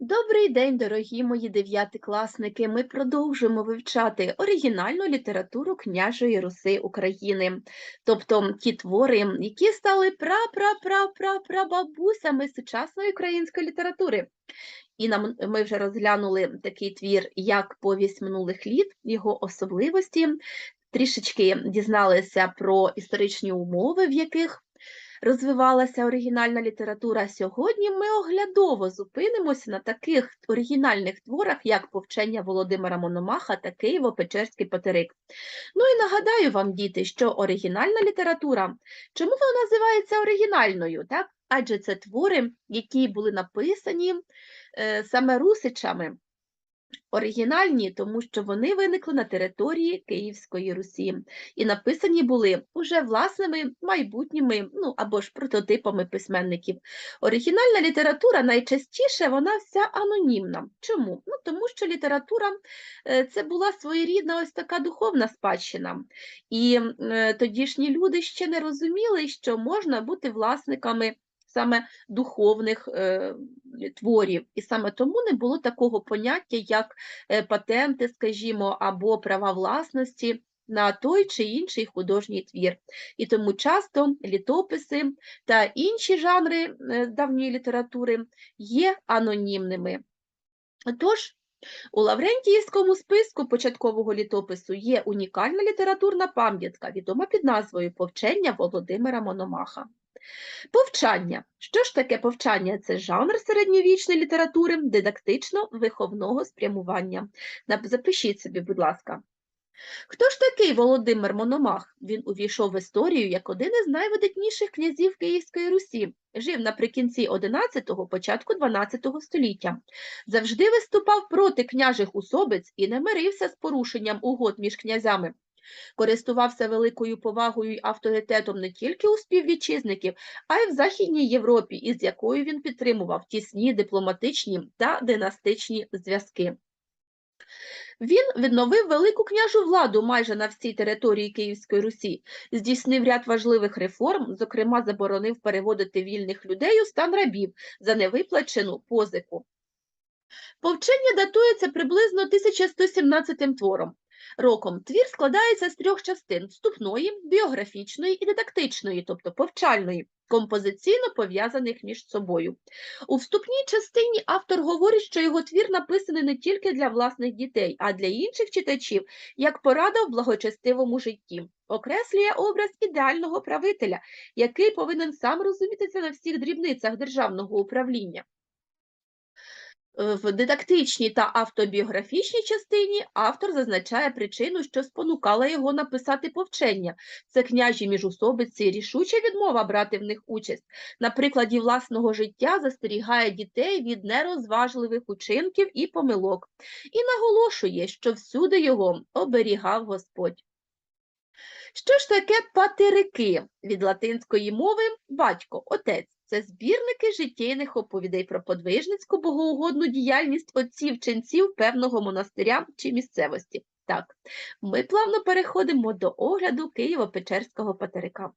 Добрий день, дорогі мої дев'ятикласники. Ми продовжуємо вивчати оригінальну літературу княжої Руси України, тобто ті твори, які стали пра-пра-пра-пра-прабабусями сучасної української літератури. І нам ми вже розглянули такий твір, як повість минулих літ, його особливості, трішечки дізналися про історичні умови, в яких розвивалася оригінальна література. Сьогодні ми оглядово зупинимося на таких оригінальних творах, як повчення Володимира Мономаха та Києво-Печерський патерик. Ну і нагадаю вам, діти, що оригінальна література, чому вона називається оригінальною? так? Адже це твори, які були написані е, саме русичами. Оригінальні, тому що вони виникли на території Київської Русі і написані були уже власними майбутніми, ну або ж прототипами письменників. Оригінальна література найчастіше вона вся анонімна. Чому? Ну тому що література е, це була своєрідна ось така духовна спадщина. І е, тодішні люди ще не розуміли, що можна бути власниками саме духовних е, творів. І саме тому не було такого поняття, як е, патенти, скажімо, або права власності на той чи інший художній твір. І тому часто літописи та інші жанри е, давньої літератури є анонімними. Тож, у Лаврентіївському списку початкового літопису є унікальна літературна пам'ятка, відома під назвою Повчення Володимира Мономаха. Повчання. Що ж таке повчання? Це жанр середньовічної літератури дидактично-виховного спрямування. Запишіть собі, будь ласка. Хто ж такий Володимир Мономах? Він увійшов в історію як один із найвидатніших князів Київської Русі. Жив наприкінці 11-го, початку 12-го століття. Завжди виступав проти княжих усобиць і не мирився з порушенням угод між князями. Користувався великою повагою й авторитетом не тільки у співвітчизників, а й в Західній Європі, із якою він підтримував тісні дипломатичні та династичні зв'язки. Він відновив велику княжу владу майже на всій території Київської Русі, здійснив ряд важливих реформ, зокрема заборонив переводити вільних людей у стан рабів за невиплачену позику. Повчення датується приблизно 1117 твором. Роком твір складається з трьох частин: вступної, біографічної і дидактичної, тобто повчальної, композиційно пов'язаних між собою. У вступній частині автор говорить, що його твір написаний не тільки для власних дітей, а для інших читачів, як порада в благочестивому житті. Окреслює образ ідеального правителя, який повинен сам розумітися на всіх дрібницях державного управління. Е, В дидактичній та автобіографічній частині автор зазначає причину, що спонукала його написати повчення. Це княжі міжусобиці, рішуча відмова брати в них участь. На прикладі власного життя застерігає дітей від нерозважливих учинків і помилок. І наголошує, що всюди його оберігав Господь. Що ж таке патерики від латинської мови батько, отець? Це збірники життєйних оповідей про подвижницьку богоугодну діяльність отців ченців певного монастиря чи місцевості. Так, ми плавно переходимо до огляду Києво-Печерського патерика.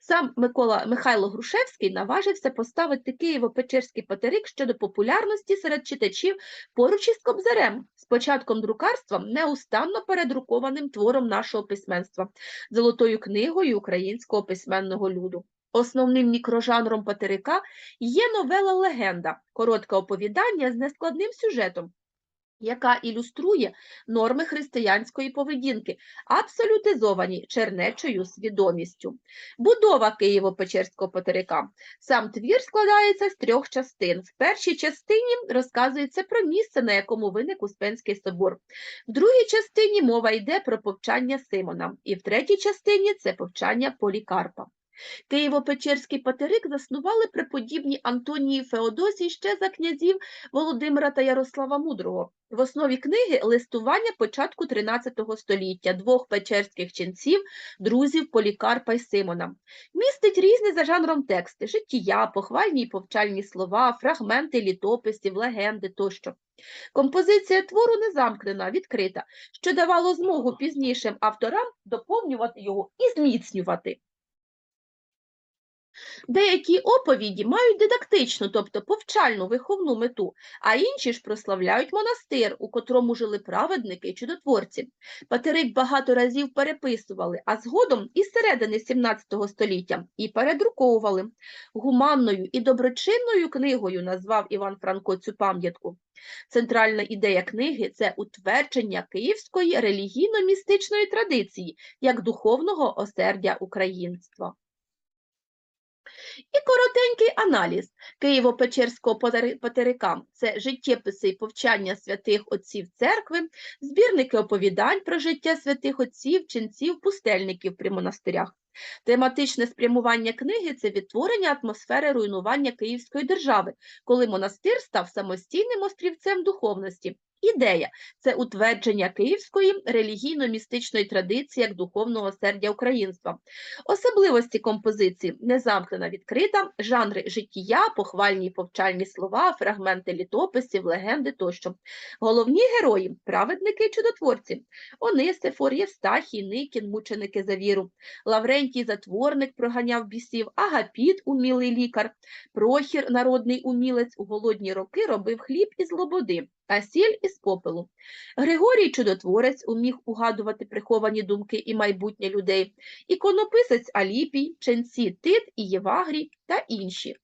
Сам Микола Михайло Грушевський наважився поставити Києво-Печерський патерик щодо популярності серед читачів поруч із Кобзарем, з початком друкарства неустанно передрукованим твором нашого письменства, золотою книгою українського письменного люду. Основним мікрожанром патерика є новела-легенда, коротке оповідання з нескладним сюжетом, яка ілюструє норми християнської поведінки, абсолютизовані чернечою свідомістю. Будова Києво-Печерського патерика. Сам твір складається з трьох частин. В першій частині розказується про місце, на якому виник Успенський собор. В другій частині мова йде про повчання Симона, і в третій частині це повчання Полікарпа. Києво-Печерський патерик заснували преподібні Антонії Феодосій ще за князів Володимира та Ярослава Мудрого. В основі книги листування початку XIII століття двох печерських ченців, друзів Полікарпа й Симона. Містить різні за жанром тексти: життя, похвальні й повчальні слова, фрагменти літописів, легенди тощо. Композиція твору не замкнена, відкрита, що давало змогу пізнішим авторам доповнювати його і зміцнювати. Деякі оповіді мають дидактичну, тобто повчальну виховну мету, а інші ж прославляють монастир, у котрому жили праведники і чудотворці. Патерик багато разів переписували, а згодом із середини 17 століття і передруковували. Гуманною і доброчинною книгою назвав Іван Франко цю пам'ятку. Центральна ідея книги це утвердження київської релігійно-містичної традиції як духовного осердя українства. І коротенький аналіз Києво-Печерського патерика – це життєписи і повчання святих отців церкви, збірники оповідань про життя святих отців, ченців, пустельників при монастирях. Тематичне спрямування книги – це відтворення атмосфери руйнування Київської держави, коли монастир став самостійним острівцем духовності. Ідея – це утвердження київської релігійно-містичної традиції як духовного сердя українства. Особливості композиції незамкнена відкрита, жанри життя, похвальні повчальні слова, фрагменти літописів, легенди тощо. Головні герої праведники й чудотворці. Онисифор, Євстахій, Никін, мученики за віру. Лаврентій затворник проганяв бісів, Агапіт умілий лікар, Прохір народний умілець у голодні роки робив хліб із лободи, а сіль із попелу. Григорій чудотворець уміг угадувати приховані думки і майбутнє людей іконописець Аліпій, ченці Тит і Євагрій та інші.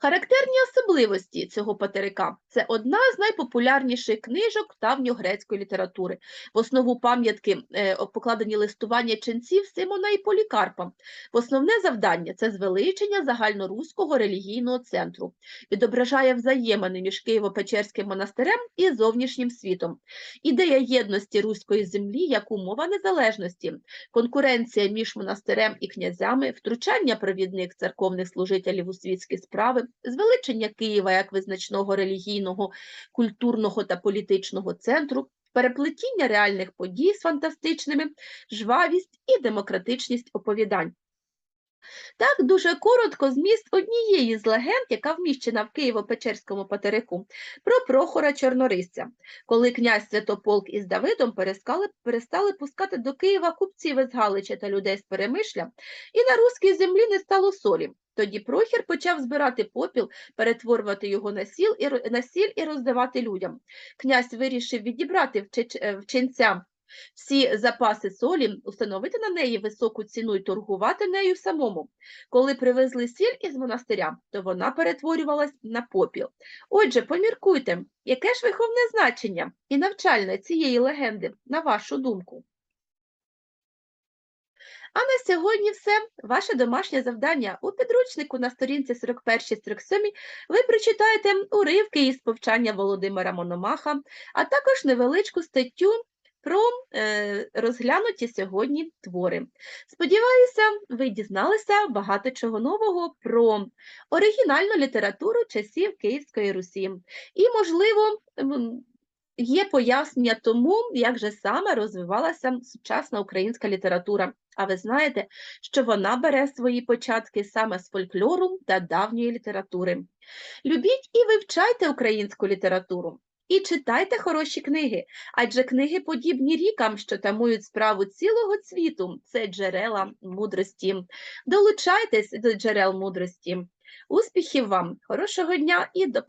Характерні особливості цього патерика – це одна з найпопулярніших книжок давньогрецької літератури. В основу пам'ятки е, покладені листування ченців Симона і Полікарпа. В основне завдання – це звеличення загальноруського релігійного центру. Відображає взаємини між Києво-Печерським монастирем і зовнішнім світом. Ідея єдності руської землі як умова незалежності, конкуренція між монастирем і князями, втручання провідних церковних служителів у світські справи, звеличення Києва як визначного релігійного, культурного та політичного центру, переплетіння реальних подій з фантастичними, жвавість і демократичність оповідань. Так, дуже коротко зміст однієї з легенд, яка вміщена в Києво-Печерському патерику, про Прохора Чорнорисця. Коли князь Святополк із Давидом перестали, перестали пускати до Києва купців із Галича та людей з Перемишля, і на руській землі не стало солі. Тоді Прохір почав збирати попіл, перетворювати його на, сіл і, на сіль і роздавати людям. Князь вирішив відібрати в е, ченця всі запаси солі, установити на неї високу ціну і торгувати нею самому. Коли привезли сіль із монастиря, то вона перетворювалась на попіл. Отже, поміркуйте, яке ж виховне значення і навчальне цієї легенди, на вашу думку? А на сьогодні все. Ваше домашнє завдання у підручнику на сторінці 41-47 ви прочитаєте уривки із повчання Володимира Мономаха, а також невеличку статтю про е, розглянуті сьогодні твори. Сподіваюся, ви дізналися багато чого нового про оригінальну літературу часів Київської Русі. І, можливо, є пояснення тому, як же саме розвивалася сучасна українська література. А ви знаєте, що вона бере свої початки саме з фольклору та давньої літератури. Любіть і вивчайте українську літературу. І читайте хороші книги, адже книги подібні рікам, що тамують справу цілого світу. Це джерела мудрості. Долучайтесь до джерел мудрості. Успіхів вам, хорошого дня і до побачення!